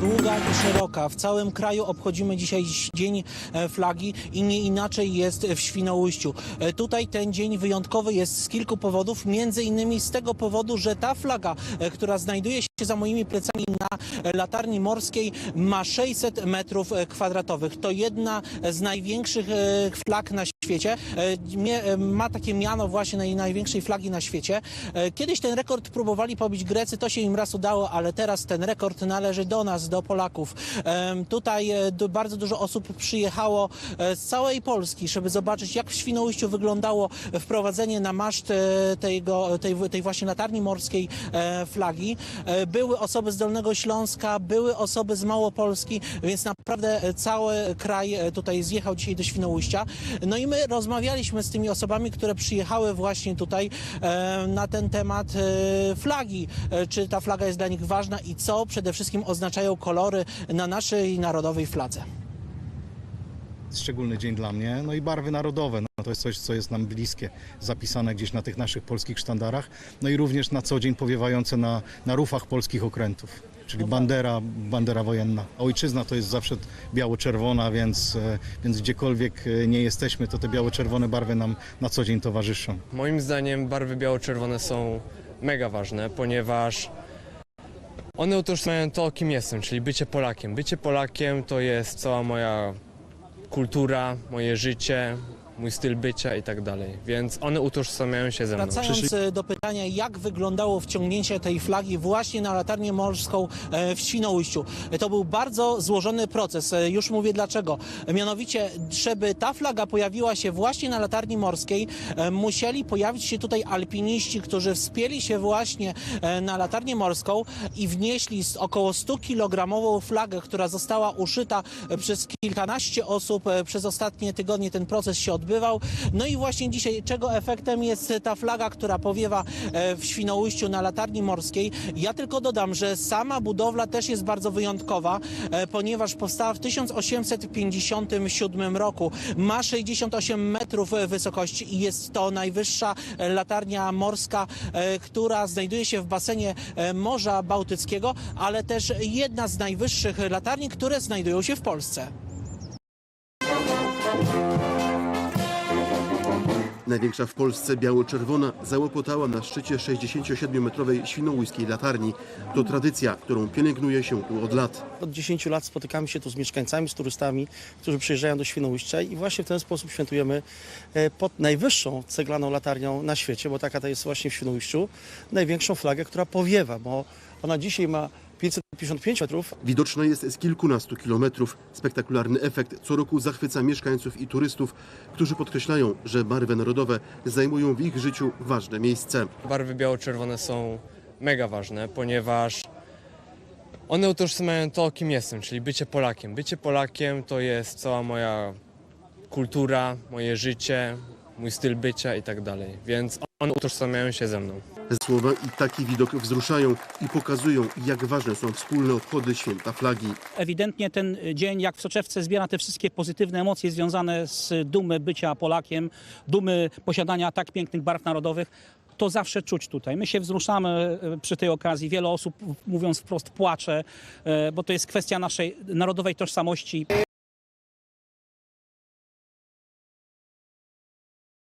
Długa i szeroka. W całym kraju obchodzimy dzisiaj Dzień e, Flagi i nie inaczej jest w Świnoujściu. E, Tutaj ten dzień wyjątkowy jest z kilku powodów, między innymi z tego powodu, że ta flaga, e, która znajduje się za moimi plecami na latarni morskiej ma 600 metrów kwadratowych. To jedna z największych flag na świecie. Ma takie miano właśnie naj, największej flagi na świecie. Kiedyś ten rekord próbowali pobić Grecy, to się im raz udało, ale teraz ten rekord należy do nas, do Polaków. Tutaj e, bardzo dużo osób przyjechało e, z całej Polski, żeby zobaczyć, jak w Świnoujściu wyglądało wprowadzenie na maszt e, tego, tej, tej właśnie latarni morskiej flagi. Były osoby z Dolnego Śląska, były osoby z Małopolski, więc naprawdę cały kraj tutaj zjechał dzisiaj do Świnoujścia. No i my rozmawialiśmy z tymi osobami, które przyjechały właśnie tutaj na ten temat flagi. Czy ta flaga jest dla nich ważna i co przede wszystkim oznaczają kolory na naszej narodowej fladze. szczególny dzień dla mnie. No i barwy narodowe, no to jest coś, co jest nam bliskie, zapisane gdzieś na tych naszych polskich sztandarach. No i również na co dzień powiewające na, na rufach polskich okrętów. Czyli bandera, bandera wojenna. Ojczyzna to jest zawsze biało-czerwona, więc, e, więc gdziekolwiek e, nie jesteśmy, to te biało-czerwone barwy nam na co dzień towarzyszą. Moim zdaniem barwy biało-czerwone są mega ważne, ponieważ one utożsamiają to, kim jestem, czyli bycie Polakiem. Bycie Polakiem to jest cała moja kultura, moje życie, mój styl bycia i tak dalej. Więc one utożsamiają się ze mną. Wracając e, do pytania, jak wyglądało wciągnięcie tej flagi właśnie na latarnię morską e, w Świnoujściu. E, To był bardzo złożony proces. Już mówię dlaczego. Mianowicie, żeby ta flaga pojawiła się właśnie na latarni morskiej, musieli pojawić się tutaj alpiniści, którzy wspięli się właśnie na latarnię morską i wnieśli z około 100-kilogramową flagę, która została uszyta przez kilkanaście osób. Przez ostatnie tygodnie ten proces się odbywał. No i właśnie dzisiaj, czego efektem jest ta flaga, która powiewa e, w Świnoujściu na latarni morskiej. Ja tylko dodam, że sama budowla też jest bardzo wyjątkowa, e, ponieważ powstała w 1857 roku. Ma 68 metrów e, wysokości i jest to najwyższa latarnia morska, która znajduje się w basenie Morza Bałtyckiego, ale też jedna z najwyższych latarni, które znajdują się w Polsce. Największa w Polsce biało-czerwona załopotała na szczycie 67-metrowej świnoujskiej latarni. To tradycja, którą pielęgnuje się tu od lat. Od 10 lat spotykamy się tu z mieszkańcami, z turystami, którzy przyjeżdżają do Świnoujścia i właśnie w ten sposób świętujemy e, pod najwyższą ceglaną latarnią na świecie, bo taka to jest właśnie w Świnoujściu, największą flagę, która powiewa, bo ona dzisiaj ma 555 metrów, Widoczna jest z kilkunastu kilometrów. Spektakularny efekt co roku zachwyca mieszkańców i turystów, którzy podkreślają, że barwy narodowe zajmują w ich życiu ważne miejsce. Barwy biało-czerwone są mega ważne, ponieważ one utożsamiają to, kim jestem, czyli bycie Polakiem. Bycie Polakiem to jest cała moja kultura, moje życie, mój styl bycia i tak dalej. Więc one utożsamiają się ze mną. Słowa i taki widok wzruszają i pokazują, jak ważne są wspólne obchody święta flagi. ewidentnie ten dzień, jak w soczewce, zbiera te wszystkie pozytywne emocje związane z dumy bycia Polakiem, dumy posiadania tak pięknych barw narodowych. To zawsze czuć tutaj. My się wzruszamy e, przy tej okazji. Wiele osób, mówiąc wprost, płacze, e, bo to jest kwestia naszej narodowej tożsamości.